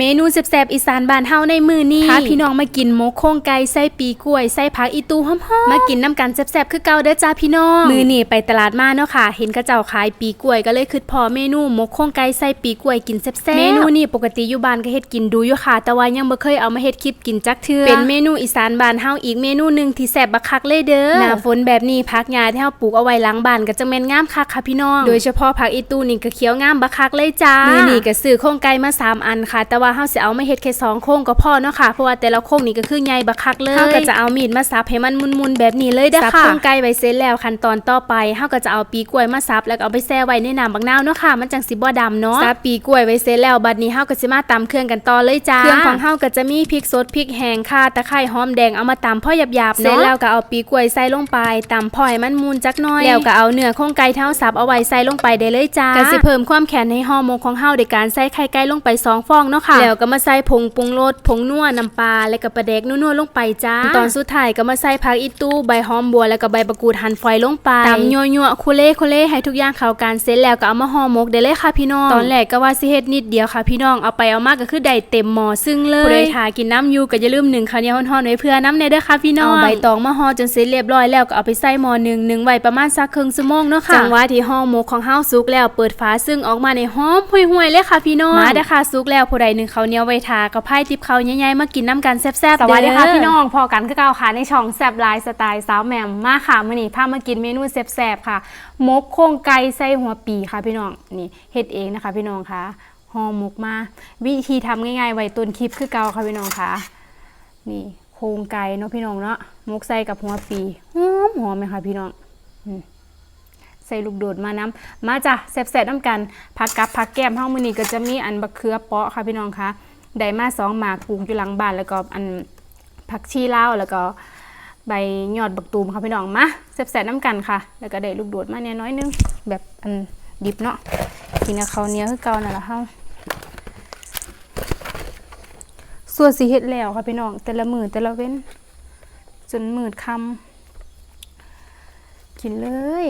เมนูแซ่บๆอีสานบ้านเฮาในมือนี้พาพี่น้องมากินหมกโครงไก่ใส่ปีกล้วยใส่ผักอีตูหอมๆมากินน้ำกันแซ่บๆคือเก่าเด้อจ้าพี่น้องมือนี้ไปตลาดมาเนาะค่ะ เห็นกระเจ้าขายปีกล้วยก็เลยคิดพอเมนูหมกโครงไก่ใส่ปีกล้วยกินแซ่บๆเมนูนี้ปกติอยู่บ้านก็เฮ็ดกินดูอยู่ค่ะ แต่ว่ายังบ่เคยเอามาเฮ็ดคลิปกินจักเทื่อเป็นเมนูอีสานบ้านเฮาอีกเมนูหนึงที่แซ่บบักคักเลยเด้อหน้าฝนแบบนี้ผักหญ้าที่เฮาปลูกเอาไว้หลังบ้านก็จังแม่นงามคักค่ะพี่น้องโดยเฉพาะผักอีตูนี่ก็เขียวงามบักคักเลยจ้ามือนี้ก็ซื้อโครงไก่มาสามอันค่ะแต่ว่าเฮาสิเอามาเฮ็ดแค่สองโครงก็พอเนาะค่ะเพราะว่าแต่ละโครงนี่ก็คือใหญ่บักคักเลยเฮาก็จะเอามีดมาสับให้มันมุนๆแบบนี้เลยเด้อค่ะสับโครงไก่ไว้เสร็จแล้วขั้นตอนต่อไปเฮาก็จะเอาปีกล้วยมาสับแล้วก็เอาไปแช่ไว้ในน้ำบักนาวเนาะค่ะมันจังสิบ่ดำเนาะสับปีกล้วยไว้เสร็จแล้วบัดนี้เฮาก็สิมาตำเครื่องกันต่อเลยจ้าเครื่องของเฮาก็จะมีพริกสดพริกแห้งข่าตะไคร้หอมแดงเอามาตำพอหยาบๆเสร็จแล้วก็เอาปีกล้วยใส่ลงไปตำพอให้มันมูนจักหน่อยแล้วก็เอาเนื้อโครงไก่ที่เฮาสับเอาไว้ใส่ลงไปได้เลยจ้าก็สิเพิ่มความแข็งให้ห่อหมกของเฮาโดยการใส่ไข่ไก่ลงไปสองฟองเนาะค่ะแล้วก็มาใส่ผงปรุงรสผงนัวน้ำปลาแล้วก็ปลาแดกนัวๆลงไปจ้า ตอนสุดท้ายก็มาใส่ผักอีตู้ใบหอมบัวแล้วก็ใบมะกรูดหั่นฝอยลงไปตำยั่วๆคุเล่คุเล่ให้ทุกอย่างเข้ากันเสร็จแล้วก็เอามาห่อหมกได้เลยค่ะพี่น้องตอนแรกก็ว่าสิเฮ็ดนิดเดียวค่ะพี่น้องเอาไปเอามากก็คือได้เต็มหม้อซึ่งเลยผู้ใดทากินน้ำอยู่ก็อย่าลืมหนึ่งข้าวเหนียวฮ้อนๆไว้เพื่อน้ำในเด้อค่ะพี่น้องเอาใบตองมาห่อจนเสร็จเรียบร้อยแล้วก็เอาไปใส่หม้อหนึ่งหนึ่งไว้ประมาณสักครึ่งชั่วโมงเนาะค่ะจังหวะที่ห่อหมกของเฮาสุกแล้วเปิดฝาซึ่งออกมาในหอมห่วยๆเลยค่ะพี่น้องมาเด้อค่ะสุกแล้วผู้ใดหนึ่งข้าวเหนียวไว้ทาก็พายติบข้าวใหญ่ๆมากินน้ำกันแซ่บๆสวัสดีค่ะเอพี่น้องพอกันคือเก่าค่ะในช่องแซบไลน์สไตล์สาวแหมมมาค่ะมื่อนี้พามากินเมนูแซบๆค่ะมกโครงไก่ใส่หัวปีค่ะพี่น้องนี่เฮ็ดเองนะคะ พี่น้องค่ะห่อหมกมา วิธีทำง่ายๆไว้ต้นคลิปคือเก่าค่ะพี่น้องค่ะ นี่โครงไก่เนาะพี่น้องเนาะมกใส่กับหัวปีหอมหอมไหมคะพี่น้องอืม ใส่ลูกโดดมาน้ำมาจ้ะแซ่บๆน้ำกันผักกับผักแก้มเฮามื้อนี้ก็จะมีอันบักเขือเปาะค่ะพี่น้องคะได้มาสองหมากปลูกอยู่หลังบ้านแล้วก็อันผักชีเลาแล้วก็ใบยอดบักตูมค่ะพี่น้องมาแซ่บๆน้ำกันค่ะ แล้วก็ได้ลูกโดดมาเนี่ยน้อยนึงแบบอันดิบเนาะกินกับข้าวเหนียวคือเก่านั่นแหละเฮาส่วนสีเฮ็ดแล้วค่ะพี่น้องแต่ละมือแต่ละเว้น จนมืดคำกินเลย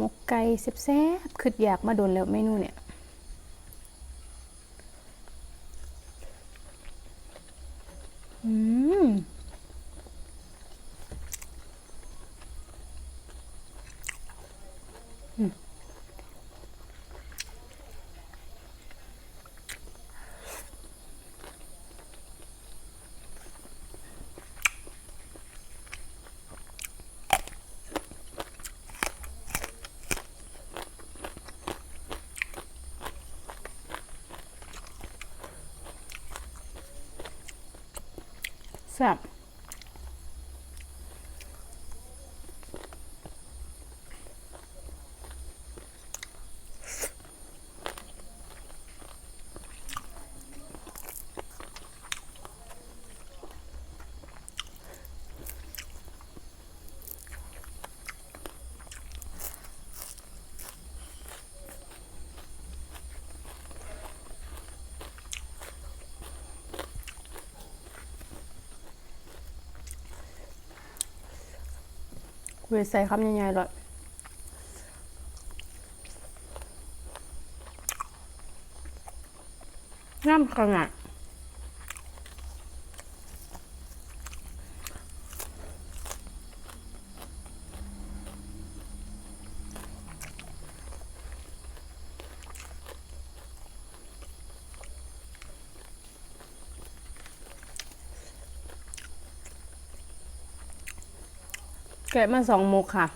มกไก่แซ่บๆคืออยากมาโดนแล้วเมนูเนี่ย อืมอืม แเวใส่คำใหญ่ๆเลยน้ำขนาด แกะมาสองมุกค่ะ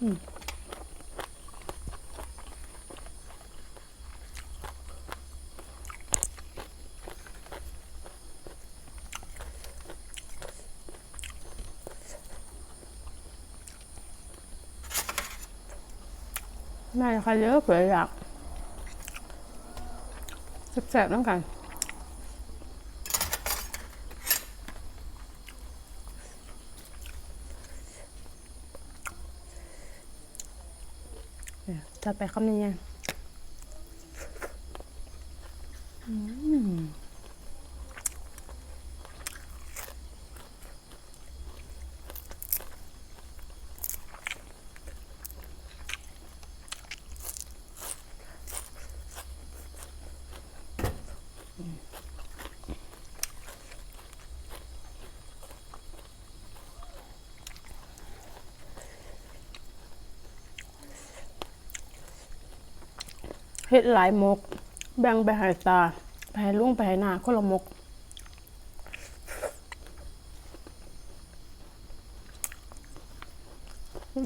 แม่ ใครเยอะเผื่ออยากแสบๆน้องกันจัดไปคำนี้ไงอืม เฮ็ดหลายมก แบ่งไปหายตาไปให้ลุงไปให้นาคนละมก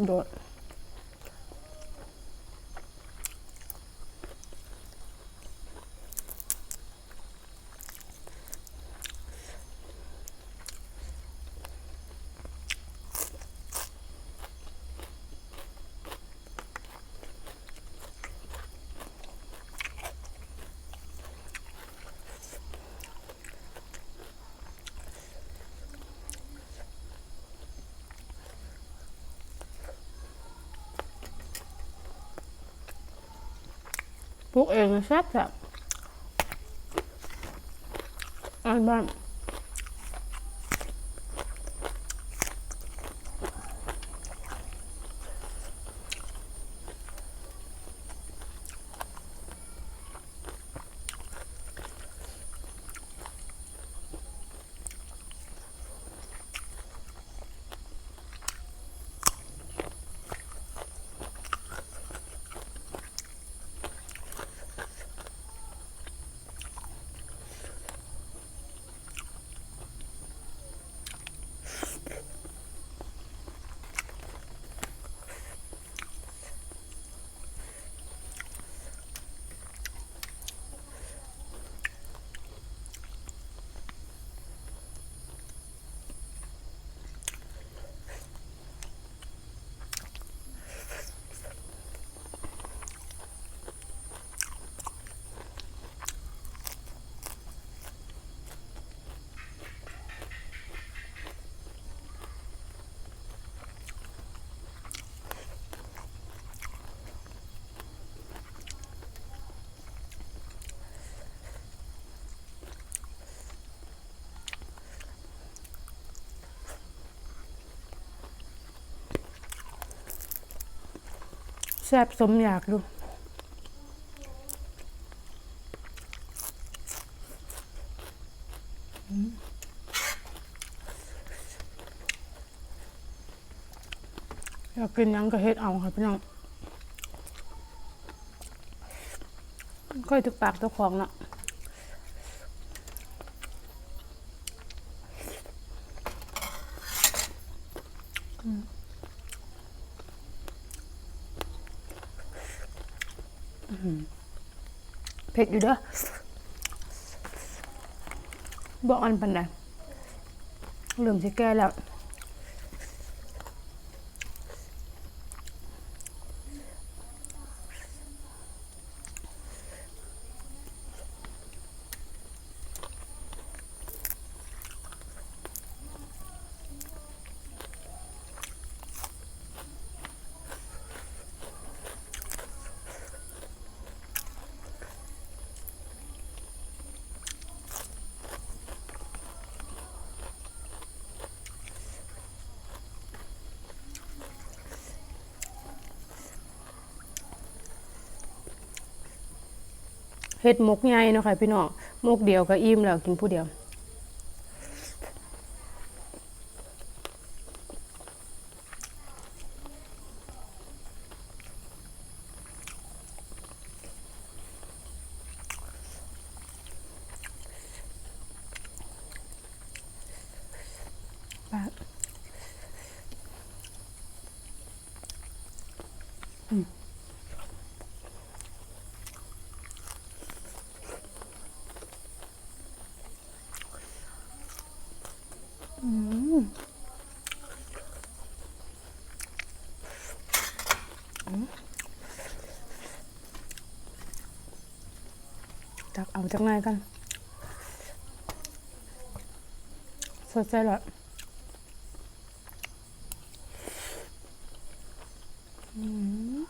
โดด พวกเองแซ่บแบบอันบ้าน ซ่บสมอยากดูอยากกินยังก็เฮ็ดเอาค่ะพี่น้องค่อยถึกปากเจ้าของละ เผ็ดอยู่เด้อบอกอันปันใดเริ่มสิแก่แล้ว เฮ็ดหมกใหญ่เนาะค่ะพี่น้องหมกเดียวก็อิ่มแล้วกินผู้เดียว ปะอืมตักเอา จังไงกันสดใจเหรอม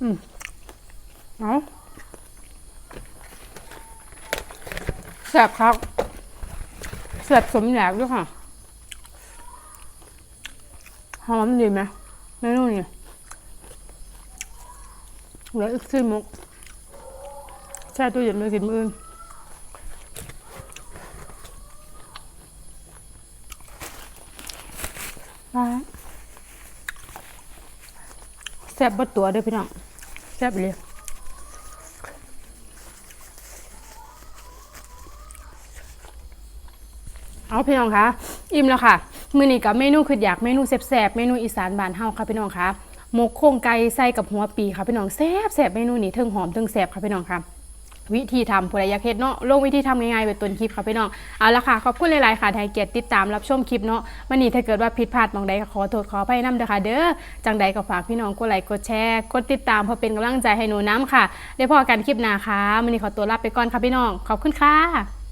อืม เอาแซ่บครับแซ่บสมอยากด้วยค่ะ หอมดีไหมเมนูนี้เหลืออีกสี่มุกแช่ตู้เย็นไว้กินมื้อนแซ่บบัดตัวด้อพี่น้องแซ่บเลย เอาพี่น้องคะอิ่มแล้วค่ะมื้อนี้กับเมนูคืออยากเมนูแซ่บๆเมนูอีสานบ้านเฮาค่ะพี่น้องคะหมกโครงไก่ใส่กับหัวปีค่ะพี่น้องแซ่บแซ่บเมนูนี้เทิงหอมเทิงแซ่บค่ะพี่น้องค่ะวิธีทำผู้ใดอยากเฮ็ดเนาะลงวิธีทำง่ายๆไว้ต้นคลิปค่ะพี่น้องเอาละค่ะขอบคุณหลายๆค่ะที่เกียรติติดตามรับชมคลิปเนาะวันนี้ถ้าเกิดว่าผิดพลาดบางใดก็ขอโทษขออภัยนำเด้อค่ะเด้อจังใดก็ฝากพี่น้องกดไลค์กดแชร์กดติดตามเพื่อเป็นกำลังใจให้หนูน้ำค่ะได้พอกันคลิปหน้าค่ะวันนี้ขอตัวลาไปก่อนค่ะพี่น้องขอบคุณค่ะ